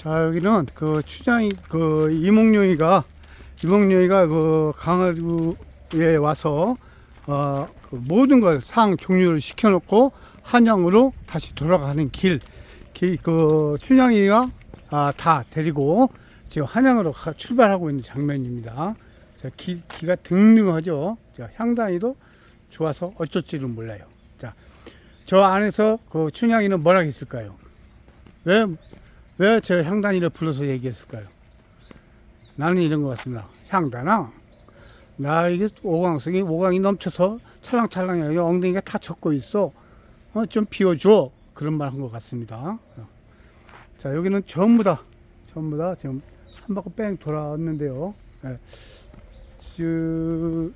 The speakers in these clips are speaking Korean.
자 여기는 그 추장이 그 이몽룡이가 이몽룡이가 그 강화도에 와서 어, 그 모든 걸 상 종류를 시켜놓고 한양으로 다시 돌아가는 길. 기- 그 춘향이가 아, 다 데리고 지금 한양으로 가- 출발하고 있는 장면입니다. 자, 기, 기가 등등하죠. 자, 향단이도 좋아서 어쩔 줄은 몰라요. 자, 저 안에서 그 춘향이는 뭐라 했을까요? 왜, 왜 저 향단이를 불러서 얘기했을까요? 나는 이런 것 같습니다. 향단아, 나 이게 오강성이 오강이 넘쳐서 찰랑찰랑해. 엉덩이가 다 젖고 있어. 어, 좀 비워줘. 그런 말 한 것 같습니다. 자, 여기는 전부 다, 전부 다 지금 한 바퀴 뺑 돌아왔는데요. 예. 저,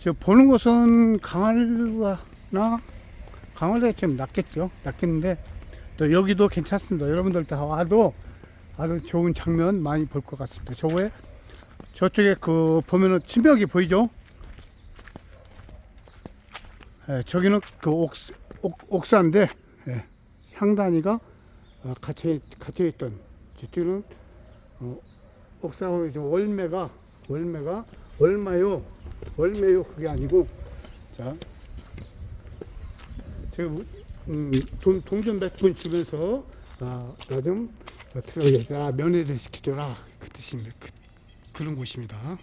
저 보는 곳은 강화나 강화도에 좀 낫겠죠. 낫겠는데 또 여기도 괜찮습니다. 여러분들 다 와도 아주 좋은 장면 많이 볼 것 같습니다. 저거에 저쪽에 그 보면은 침벽이 보이죠? 예, 저기는 그 옥, 옥, 옥사인데 예, 향단이가 어, 갇혀 갇혀 있던 저쪽은 어, 저 월매가 월매가 얼마요? 월매요 그게 아니고 자 제가 음, 돈 동전 몇 푼 주면서 아, 나좀 들어야 면회를 시켜줘라 그 뜻입니다. 그, 그런 곳입니다.